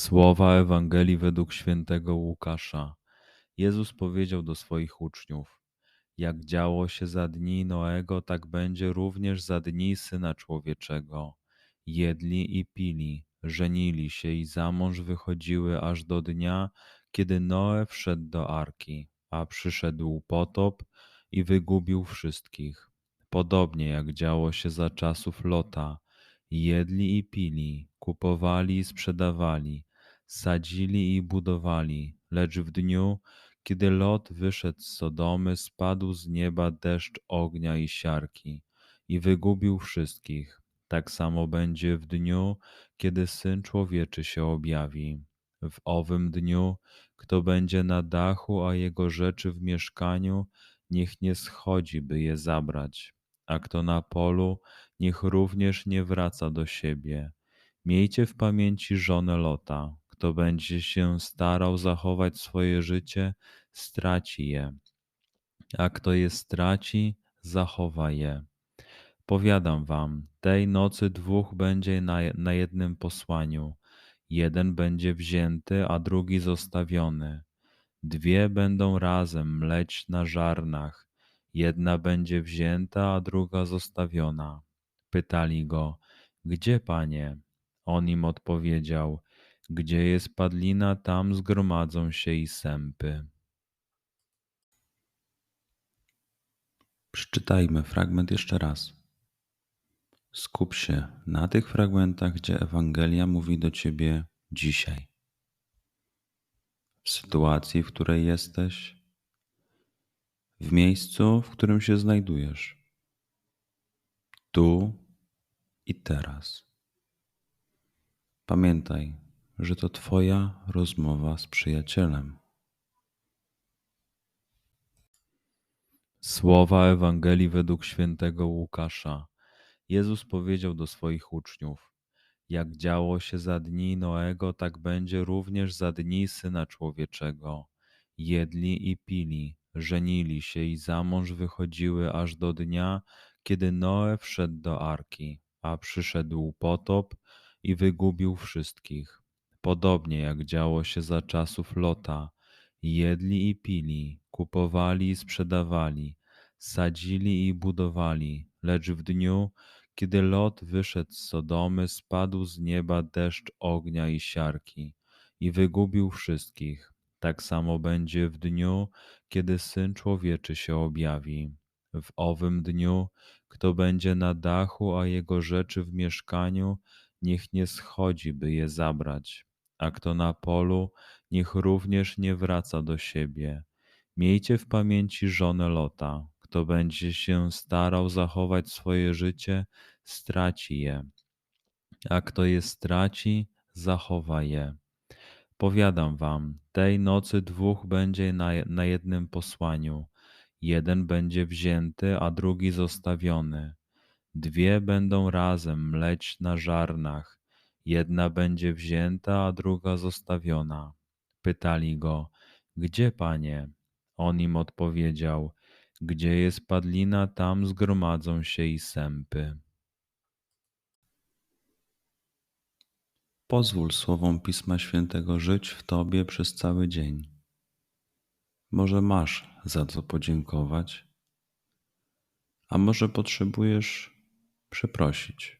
Słowa Ewangelii według świętego Łukasza. Jezus powiedział do swoich uczniów: Jak działo się za dni Noego, tak będzie również za dni syna człowieczego. Jedli i pili, żenili się i za mąż wychodziły aż do dnia, kiedy Noe wszedł do arki, a przyszedł potop i wygubił wszystkich. Podobnie jak działo się za czasów Lota, jedli i pili, kupowali i sprzedawali sadzili i budowali, lecz w dniu, kiedy Lot wyszedł z Sodomy, spadł z nieba deszcz ognia i siarki i wygubił wszystkich. Tak samo będzie w dniu, kiedy Syn Człowieczy się objawi. W owym dniu, kto będzie na dachu, a jego rzeczy w mieszkaniu, niech nie schodzi, by je zabrać, a kto na polu, niech również nie wraca do siebie. Miejcie w pamięci żonę Lota, kto będzie się starał zachować swoje życie, straci je, a kto je straci, zachowa je. Powiadam wam, tej nocy dwóch będzie na, na jednym posłaniu. Jeden będzie wzięty, a drugi zostawiony. Dwie będą razem mleć na żarnach. Jedna będzie wzięta, a druga zostawiona. Pytali go, gdzie panie? On im odpowiedział, gdzie jest padlina, tam zgromadzą się i sępy. Przeczytajmy fragment jeszcze raz. Skup się na tych fragmentach, gdzie Ewangelia mówi do ciebie dzisiaj. W sytuacji, w której jesteś, w miejscu, w którym się znajdujesz, tu i teraz. Pamiętaj, że to Twoja rozmowa z przyjacielem. Słowa Ewangelii według świętego Łukasza. Jezus powiedział do swoich uczniów: Jak działo się za dni Noego, tak będzie również za dni syna człowieczego. Jedli i pili, żenili się i za mąż wychodziły aż do dnia, kiedy Noe wszedł do arki, a przyszedł potop i wygubił wszystkich. Podobnie jak działo się za czasów Lota, jedli i pili, kupowali i sprzedawali, sadzili i budowali, lecz w dniu, kiedy Lot wyszedł z Sodomy, spadł z nieba deszcz ognia i siarki i wygubił wszystkich. Tak samo będzie w dniu, kiedy Syn Człowieczy się objawi. W owym dniu, kto będzie na dachu, a jego rzeczy w mieszkaniu, niech nie schodzi, by je zabrać a kto na polu, niech również nie wraca do siebie. Miejcie w pamięci żonę Lota. Kto będzie się starał zachować swoje życie, straci je, a kto je straci, zachowa je. Powiadam wam, tej nocy dwóch będzie na, na jednym posłaniu. Jeden będzie wzięty, a drugi zostawiony. Dwie będą razem mleć na żarnach Jedna będzie wzięta, a druga zostawiona. Pytali go, Gdzie, panie? On im odpowiedział: Gdzie jest padlina, tam zgromadzą się i sępy. Pozwól słowom Pisma Świętego żyć w Tobie przez cały dzień. Może masz za co podziękować, a może potrzebujesz przeprosić.